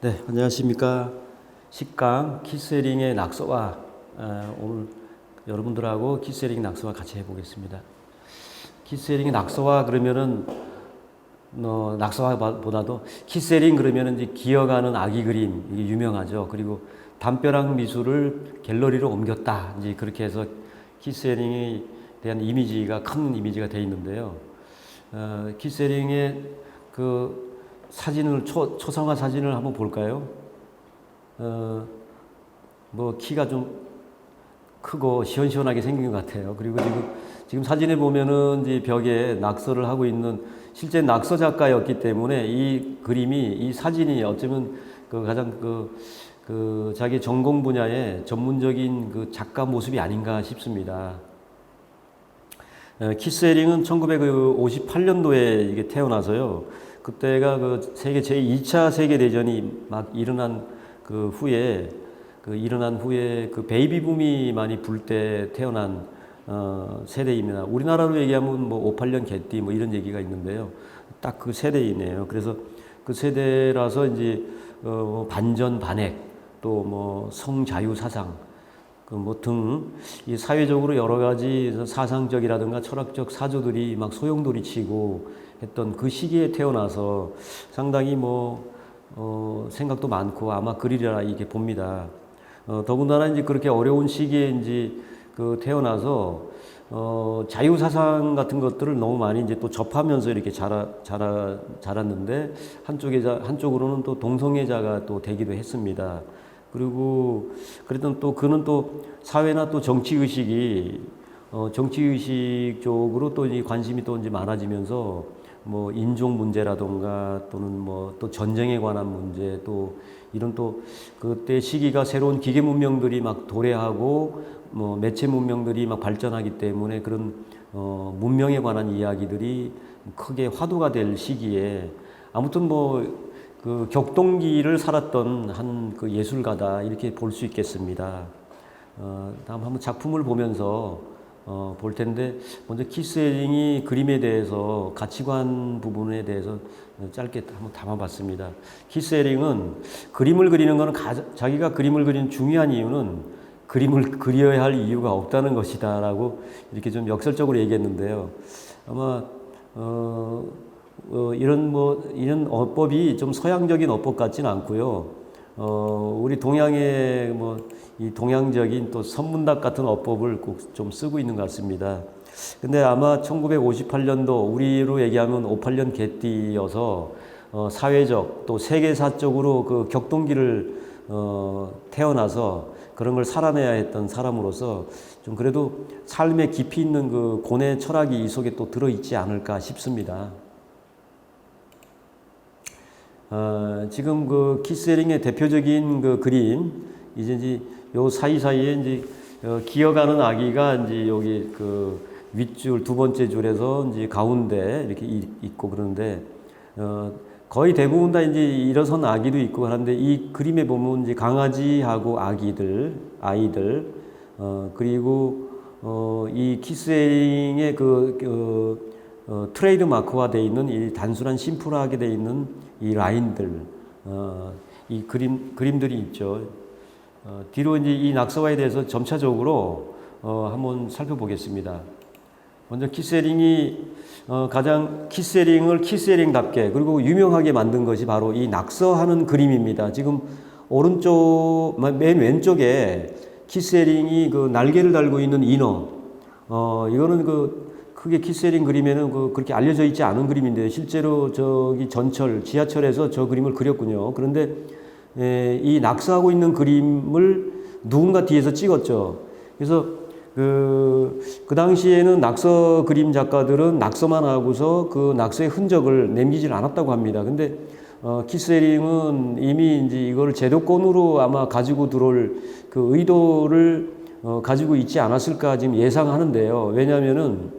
네, 안녕하십니까. 식강 키스링의 낙서와 어, 오늘 여러분들하고 키스링 낙서와 같이 해보겠습니다. 키스링의 낙서와 그러면은 어, 낙서와보다도 키스링 그러면은 이제 기어가는 아기 그림 이게 유명하죠. 그리고 담벼락 미술을 갤러리로 옮겼다. 이제 그렇게 해서 키스링에 대한 이미지가 큰 이미지가 돼 있는데요. 어, 키스링의 그 사진을 초, 초상화 사진을 한번 볼까요? 어, 뭐 키가 좀 크고 시원시원하게 생긴 것 같아요. 그리고 지금 지금 사진에 보면은 이제 벽에 낙서를 하고 있는 실제 낙서 작가였기 때문에 이 그림이 이 사진이 어쩌면 그 가장 그, 그 자기 전공 분야의 전문적인 그 작가 모습이 아닌가 싶습니다. 어, 키스에링은 1958년도에 이게 태어나서요. 그때가 그 세계 제 2차 세계 대전이 막 일어난 그 후에 그 일어난 후에 그 베이비 붐이 많이 불 때 태어난 어, 세대입니다. 우리나라로 얘기하면 뭐 58년 개띠 뭐 이런 얘기가 있는데요. 딱 그 세대이네요. 그래서 그 세대라서 이제 어, 반전 반핵 또 뭐 성자유 사상 그뭐등이 사회적으로 여러 가지 사상적이라든가 철학적 사조들이 막 소용돌이 치고 했던 그 시기에 태어나서 상당히 뭐 어, 생각도 많고 아마 그리리라 이게 봅니다. 어, 더군다나 이제 그렇게 어려운 시기에 이제 그 태어나서 어, 자유 사상 같은 것들을 너무 많이 이제 또 접하면서 이렇게 자라, 자라, 자랐는데 한쪽에 자, 한쪽으로는 또 동성애자가 또 되기도 했습니다. 그리고 그랬던 또 그는 또 사회나 또 정치 의식이 어, 정치 의식 쪽으로 또 이제 관심이 또 이제 많아지면서 뭐 인종 문제라던가 또는 뭐 또 전쟁에 관한 문제 또 이런 또 그때 시기가 새로운 기계 문명들이 막 도래하고 뭐 매체 문명들이 막 발전하기 때문에 그런 어 문명에 관한 이야기들이 크게 화두가 될 시기에 아무튼 뭐 그 격동기를 살았던 한 그 예술가다 이렇게 볼 수 있겠습니다. 어 다음 한번 작품을 보면서 어, 볼 텐데 먼저 키스에링이 그림에 대해서 가치관 부분에 대해서 짧게 한번 담아봤습니다. 키스에링은 그림을 그리는 것은 가, 자기가 그림을 그리는 중요한 이유는 그림을 그려야 할 이유가 없다는 것이다라고 이렇게 좀 역설적으로 얘기했는데요. 아마 어, 어, 이런 뭐 이런 어법이 좀 서양적인 어법 같지는 않고요. 어, 우리 동양의 뭐 이 동양적인 또 선문답 같은 어법을 꼭 좀 쓰고 있는 것 같습니다. 근데 아마 1958년도 우리로 얘기하면 58년 개띠여서 어, 사회적 또 세계사적으로 그 격동기를 어, 태어나서 그런 걸 살아내야 했던 사람으로서 좀 그래도 삶에 깊이 있는 그 고뇌 철학이 이 속에 또 들어있지 않을까 싶습니다. 어, 지금 그 키스링의 대표적인 그 그림 이제 이제 요 사이사이에 이제 어, 기어가는 아기가 이제 여기 그 윗줄 두 번째 줄에서 이제 가운데 이렇게 있고 그러는데 어, 거의 대부분 다 이제 일어선 아기도 있고 하는데 이 그림에 보면 이제 강아지하고 아기들 아이들 어, 그리고 어, 이 키스링의 그, 그 어, 트레이드 마크화 돼 있는 이 단순한 심플하게 돼 있는 이 라인들, 어, 이 그림 그림들이 있죠. 어, 뒤로 이제 이 낙서화에 대해서 점차적으로 어, 한번 살펴보겠습니다. 먼저 키세링이 어, 가장 키세링을 키세링답게 그리고 유명하게 만든 것이 바로 이 낙서하는 그림입니다. 지금 오른쪽 맨 왼쪽에 키세링이 그 날개를 달고 있는 인어. 어, 이거는 그 크게 키세링 그림에는 그 그렇게 알려져 있지 않은 그림인데 실제로 저기 전철 지하철에서 저 그림을 그렸군요. 그런데 에, 이 낙서하고 있는 그림을 누군가 뒤에서 찍었죠. 그래서 그, 그 당시에는 낙서 그림 작가들은 낙서만 하고서 그 낙서의 흔적을 남기질 않았다고 합니다. 근데 어, 키스링은 이미 이제 이걸 제도권으로 아마 가지고 들어올 그 의도를 어, 가지고 있지 않았을까 지금 예상하는데요. 왜냐하면은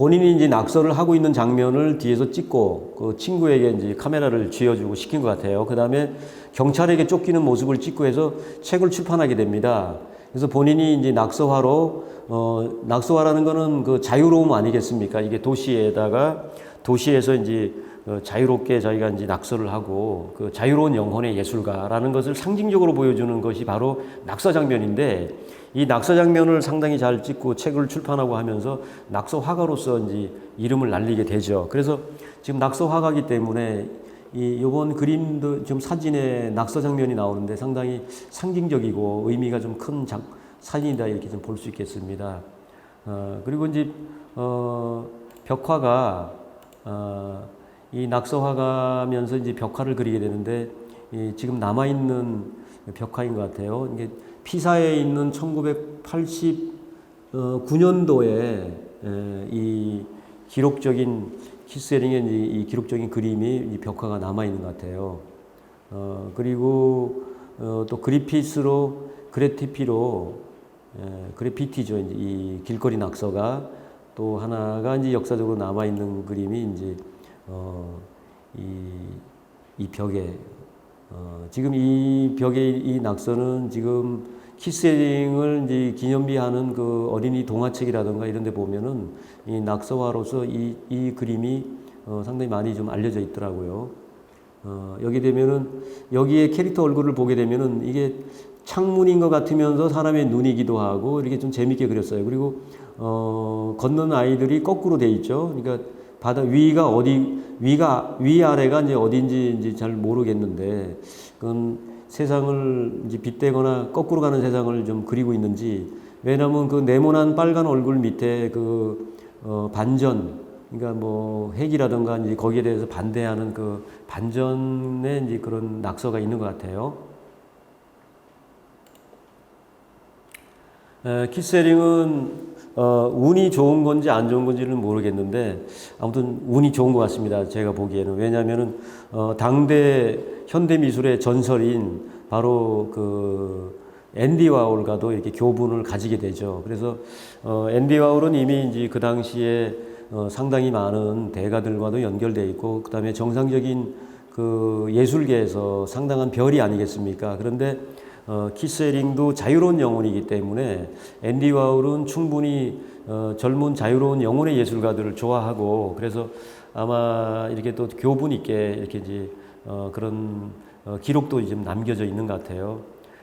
본인이 이제 낙서를 하고 있는 장면을 뒤에서 찍고 그 친구에게 이제 카메라를 쥐어주고 시킨 것 같아요. 그 다음에 경찰에게 쫓기는 모습을 찍고 해서 책을 출판하게 됩니다. 그래서 본인이 이제 낙서화로 어, 낙서화라는 거는 그 자유로움 아니겠습니까? 이게 도시에다가 도시에서 이제 어, 자유롭게 자기가 이제 낙서를 하고 그 자유로운 영혼의 예술가라는 것을 상징적으로 보여주는 것이 바로 낙서 장면인데 이 낙서 장면을 상당히 잘 찍고 책을 출판하고 하면서 낙서 화가로서 이제 이름을 날리게 되죠. 그래서 지금 낙서 화가기 때문에 이 요번 그림도 지금 사진에 낙서 장면이 나오는데 상당히 상징적이고 의미가 좀 큰 사진이다 이렇게 좀 볼 수 있겠습니다. 어, 그리고 이제 어, 벽화가 어, 이 낙서화가면서 이제 벽화를 그리게 되는데 이 지금 남아 있는 벽화인 것 같아요. 이게 피사에 있는 1989년도에 이 기록적인 키스링의 이 기록적인 그림이 이 벽화가 남아 있는 것 같아요. 어, 그리고 어, 또 그리피스로 그래티피로 에, 그래피티죠. 이제 이 길거리 낙서가 또 하나가 이제 역사적으로 남아 있는 그림이 이제 어, 이, 이 벽에 어, 지금 이 벽의 이 낙서는 지금 키스링을 이제 기념비하는 그 어린이 동화책이라든가 이런 데 보면은 이 낙서화로서 이, 이 그림이 어, 상당히 많이 좀 알려져 있더라고요. 어, 여기 되면은 여기에 캐릭터 얼굴을 보게 되면은 이게 창문인 것 같으면서 사람의 눈이기도 하고 이렇게 좀 재밌게 그렸어요. 그리고 어, 걷는 아이들이 거꾸로 돼 있죠. 그러니까 바다 위가 어디 위가 위 아래가 이제 어딘지 이제 잘 모르겠는데 그건 세상을 이제 빗대거나 거꾸로 가는 세상을 좀 그리고 있는지 왜냐하면 그 네모난 빨간 얼굴 밑에 그 어, 반전 그러니까 뭐 핵이라든가 이제 거기에 대해서 반대하는 그 반전의 이제 그런 낙서가 있는 것 같아요. 에, 키세링은 어, 운이 좋은 건지 안 좋은 건지는 모르겠는데 아무튼 운이 좋은 것 같습니다. 제가 보기에는 왜냐하면은 어, 당대 현대 미술의 전설인 바로 그 앤디 와홀과도 이렇게 교분을 가지게 되죠. 그래서 어, 앤디 와홀은 이미 이제 그 당시에 어, 상당히 많은 대가들과도 연결돼 있고 그다음에 정상적인 그 예술계에서 상당한 별이 아니겠습니까? 그런데 어, 키스링도 자유로운 영혼이기 때문에 앤디 와울은 충분히 어, 젊은 자유로운 영혼의 예술가들을 좋아하고 그래서 아마 이렇게 또 교분 있게 이렇게 이제 어, 그런 어, 기록도 좀 남겨져 있는 것 같아요.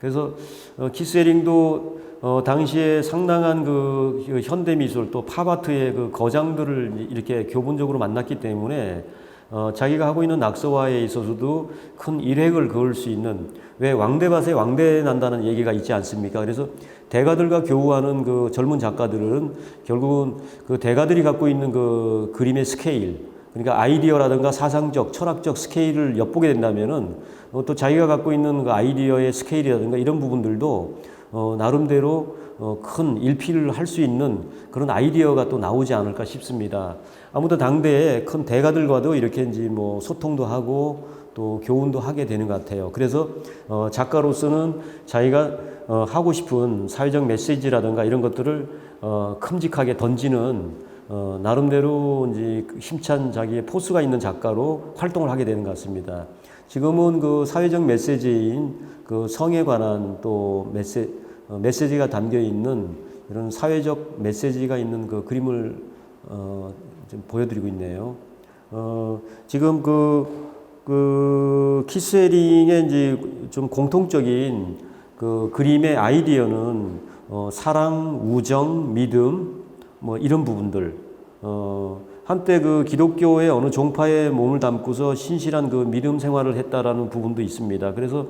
그래서 어, 키스링도 어, 당시에 상당한 그, 그 현대 미술 또 팝아트의 그 거장들을 이렇게 교분적으로 만났기 때문에 어, 자기가 하고 있는 낙서화에 있어서도 큰 일획을 그을 수 있는 왜 왕대밭에 왕대 난다는 얘기가 있지 않습니까? 그래서 대가들과 교우하는 그 젊은 작가들은 결국은 그 대가들이 갖고 있는 그 그림의 스케일 그러니까 아이디어라든가 사상적, 철학적 스케일을 엿보게 된다면은 어, 또 자기가 갖고 있는 그 아이디어의 스케일이라든가 이런 부분들도 어, 나름대로 어, 큰 일필을 할수 있는 그런 아이디어가 또 나오지 않을까 싶습니다. 아무튼 당대에 큰 대가들과도 이렇게 이제 뭐 소통도 하고 또 교훈도 하게 되는 것 같아요. 그래서 어, 작가로서는 자기가 어, 하고 싶은 사회적 메시지라든가 이런 것들을 어, 큼직하게 던지는 어, 나름대로 이제 힘찬 자기의 포스가 있는 작가로 활동을 하게 되는 것 같습니다. 지금은 그 사회적 메시지인 그 성에 관한 또 메시, 어, 메시지가 담겨 있는 이런 사회적 메시지가 있는 그 그림을 어, 좀 보여드리고 있네요. 어, 지금 그, 그 키스헤링의 이제 좀 공통적인 그 그림의 아이디어는 어, 사랑, 우정, 믿음, 뭐 이런 부분들. 어, 한때 그 기독교의 어느 종파에 몸을 담고서 신실한 그 믿음 생활을 했다라는 부분도 있습니다. 그래서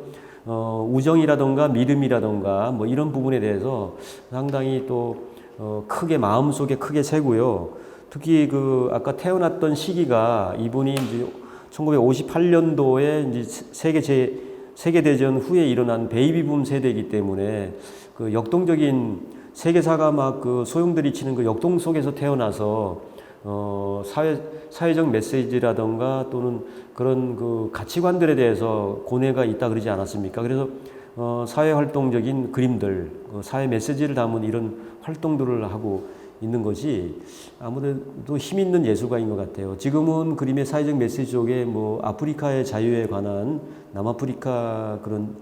어, 우정이라던가 믿음이라던가 뭐 이런 부분에 대해서 상당히 또 어, 크게 마음속에 크게 새고요. 특히 그 아까 태어났던 시기가 이분이 이제 1958년도에 이제 세계 제 세계 대전 후에 일어난 베이비붐 세대이기 때문에 그 역동적인 세계사가 막 그 소용들이 치는 그 역동 속에서 태어나서 어 사회 사회적 메시지라던가 또는 그런 그 가치관들에 대해서 고뇌가 있다 그러지 않았습니까? 그래서 어 사회 활동적인 그림들, 그 사회 메시지를 담은 이런 활동들을 하고 있는 것이 아무래도 힘 있는 예술가인 것 같아요. 지금은 그림의 사회적 메시지 속에 뭐 아프리카의 자유에 관한 남아프리카 그런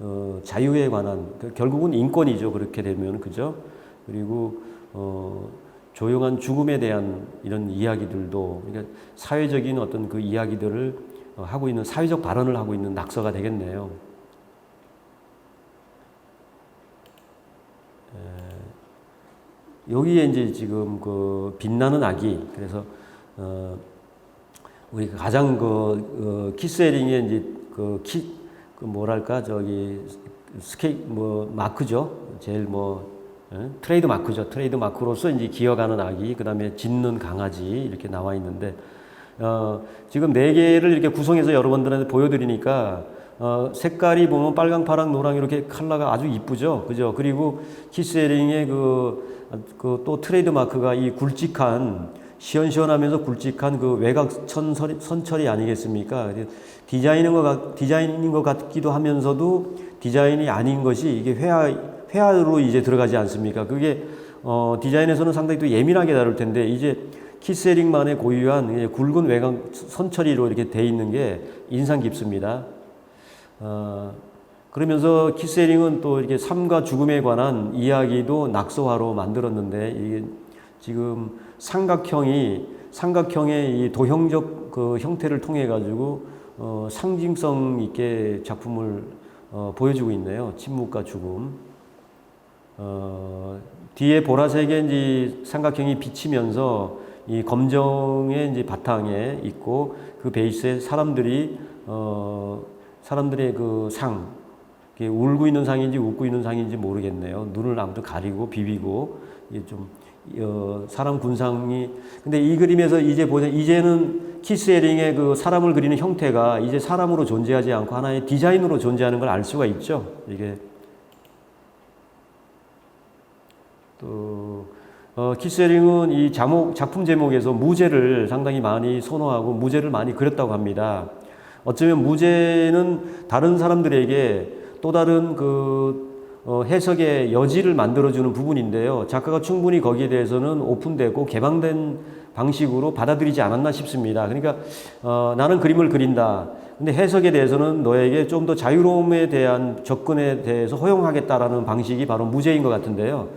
어, 자유에 관한 그 결국은 인권이죠. 그렇게 되면 그죠? 그리고 어, 조용한 죽음에 대한 이런 이야기들도 그러니까 사회적인 어떤 그 이야기들을 어, 하고 있는 사회적 발언을 하고 있는 낙서가 되겠네요. 에, 여기에 이제 지금 그 빛나는 아기 그래서 어, 우리 가장 그 어, 키스에링의 이제 그 키, 그 뭐랄까 저기 스케이 뭐 마크죠. 제일 뭐 예? 트레이드 마크죠. 트레이드 마크로서 이제 기어가는 아기, 그 다음에 짖는 강아지 이렇게 나와 있는데 어, 지금 네 개를 이렇게 구성해서 여러분들한테 보여드리니까 어, 색깔이 보면 빨강, 파랑, 노랑 이렇게 컬러가 아주 이쁘죠, 그죠? 그리고 키스에링의 그 그 또 트레이드 마크가 이 굵직한 시원시원하면서 굵직한 그 외곽 선처리, 선처리 아니겠습니까? 디자인인 것, 같, 디자인인 것 같기도 하면서도 디자인이 아닌 것이 이게 회화, 회화로 이제 들어가지 않습니까? 그게 어, 디자인에서는 상당히 또 예민하게 다룰 텐데 이제 키스링만의 고유한 굵은 외곽 선처리로 이렇게 돼 있는 게 인상 깊습니다. 어, 그러면서 키스링은 또 이렇게 삶과 죽음에 관한 이야기도 낙서화로 만들었는데 이게 지금 삼각형이 삼각형의 이 도형적 그 형태를 통해 가지고 어, 상징성 있게 작품을 어, 보여주고 있네요. 침묵과 죽음. 어, 뒤에 보라색의 이제 삼각형이 비치면서 이 검정의 이제 바탕에 있고 그 베이스에 사람들이 어, 사람들의 그 상, 울고 있는 상인지 웃고 있는 상인지 모르겠네요. 눈을 아무튼 가리고 비비고 이게 좀 어, 사람 군상이 근데 이 그림에서 이제 보자 이제는 키스에링의 그 사람을 그리는 형태가 이제 사람으로 존재하지 않고 하나의 디자인으로 존재하는 걸 알 수가 있죠. 이게 또 어, 키스에링은 이 자목, 작품 제목에서 무죄를 상당히 많이 선호하고 무죄를 많이 그렸다고 합니다. 어쩌면 무죄는 다른 사람들에게 또 다른 그 어, 해석의 여지를 만들어주는 부분인데요. 작가가 충분히 거기에 대해서는 오픈되고 개방된 방식으로 받아들이지 않았나 싶습니다. 그러니까 어, 나는 그림을 그린다. 근데 해석에 대해서는 너에게 좀 더 자유로움에 대한 접근에 대해서 허용하겠다라는 방식이 바로 무죄인 것 같은데요.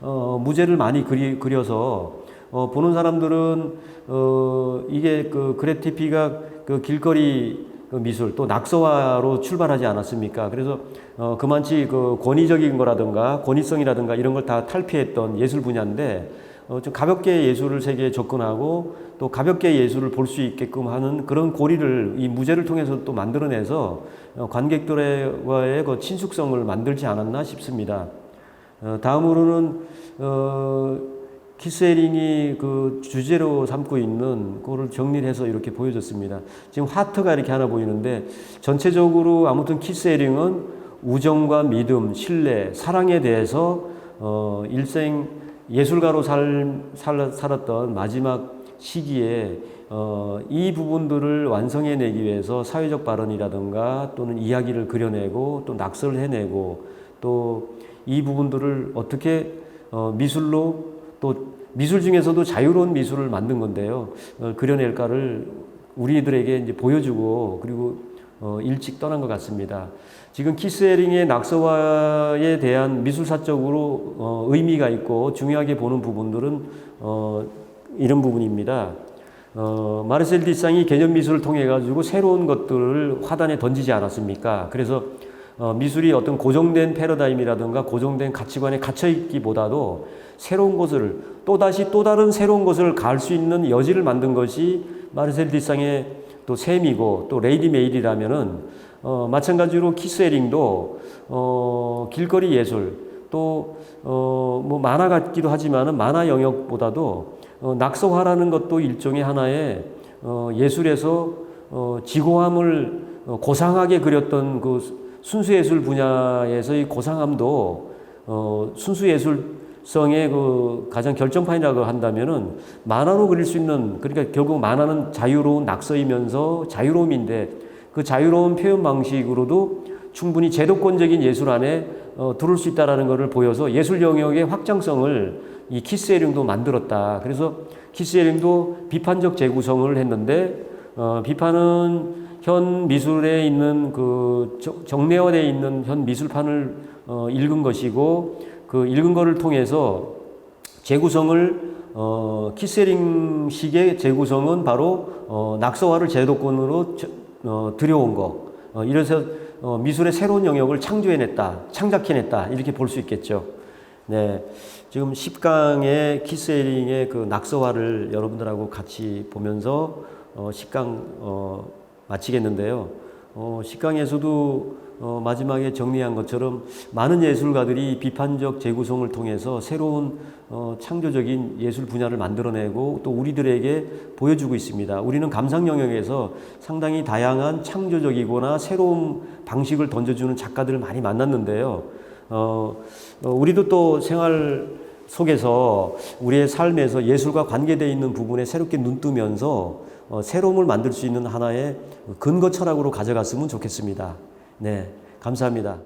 어, 무죄를 많이 그리, 그려서 어, 보는 사람들은 어, 이게 그 그레티피가 그 길거리 그 미술 또 낙서화로 출발하지 않았습니까? 그래서 어, 그만치 그 권위적인 거라든가 권위성이라든가 이런 걸 다 탈피했던 예술 분야인데 어, 좀 가볍게 예술을 세계에 접근하고 또 가볍게 예술을 볼 수 있게끔 하는 그런 고리를 이 무제를 통해서 또 만들어내서 어, 관객들과의 그 친숙성을 만들지 않았나 싶습니다. 어, 다음으로는 어, 키스에링이 그 주제로 삼고 있는 그거를 정리해서 이렇게 보여줬습니다. 지금 하트가 이렇게 하나 보이는데 전체적으로 아무튼 키스에링은 우정과 믿음, 신뢰, 사랑에 대해서 어, 일생 예술가로 살, 살, 살았던 마지막 시기에 어, 이 부분들을 완성해내기 위해서 사회적 발언이라든가 또는 이야기를 그려내고 또 낙서를 해내고 또 이 부분들을 어떻게 어, 미술로 또 미술 중에서도 자유로운 미술을 만든 건데요. 어, 그려낼까를 우리들에게 이제 보여주고 그리고 어, 일찍 떠난 것 같습니다. 지금 키스에링의 낙서화에 대한 미술사적으로 어, 의미가 있고 중요하게 보는 부분들은 어, 이런 부분입니다. 어, 마르셀 디상이 개념 미술을 통해 가지고 새로운 것들을 화단에 던지지 않았습니까? 그래서 어, 미술이 어떤 고정된 패러다임이라든가 고정된 가치관에 갇혀 있기보다도 새로운 것을 또다시 또 다른 새로운 것을 갈 수 있는 여지를 만든 것이 마르셀 디상의 또 셈이고 또 레이디 메일이라면은 어, 마찬가지로 키스에링도 어, 길거리 예술 또 어, 뭐 만화 같기도 하지만은 만화 영역보다도 어, 낙서화라는 것도 일종의 하나의 어, 예술에서 어, 지고함을 어, 고상하게 그렸던 그 순수예술 분야에서의 고상함도 어, 순수예술성의 그 가장 결정판이라고 한다면은 만화로 그릴 수 있는 그러니까 결국 만화는 자유로운 낙서이면서 자유로움인데 그 자유로운 표현 방식으로도 충분히 제도권적인 예술 안에 어, 들어올 수 있다라는 것을 보여서 예술 영역의 확장성을 이 키스에링도 만들었다. 그래서 키스에링도 비판적 재구성을 했는데 어, 비판은 현 미술에 있는 그 정례화되어 있는 현 미술판을 어, 읽은 것이고 그 읽은 것을 통해서 재구성을 어, 키세링식의 재구성은 바로 어, 낙서화를 제도권으로 저- 어, 들여온 거. 어, 이래서 어, 미술의 새로운 영역을 창조해냈다, 창작해냈다 이렇게 볼 수 있겠죠. 네, 지금 10강의 키스에링의 그 낙서화를 여러분들하고 같이 보면서 어, 10강 어, 마치겠는데요. 어, 10강에서도 어, 마지막에 정리한 것처럼 많은 예술가들이 비판적 재구성을 통해서 새로운 어, 창조적인 예술 분야를 만들어내고 또 우리들에게 보여주고 있습니다. 우리는 감상 영역에서 상당히 다양한 창조적이거나 새로운 방식을 던져주는 작가들을 많이 만났는데요. 어, 어, 우리도 또 생활 속에서 우리의 삶에서 예술과 관계되어 있는 부분에 새롭게 눈 뜨면서 어, 새로움을 만들 수 있는 하나의 근거 철학으로 가져갔으면 좋겠습니다. 네, 감사합니다.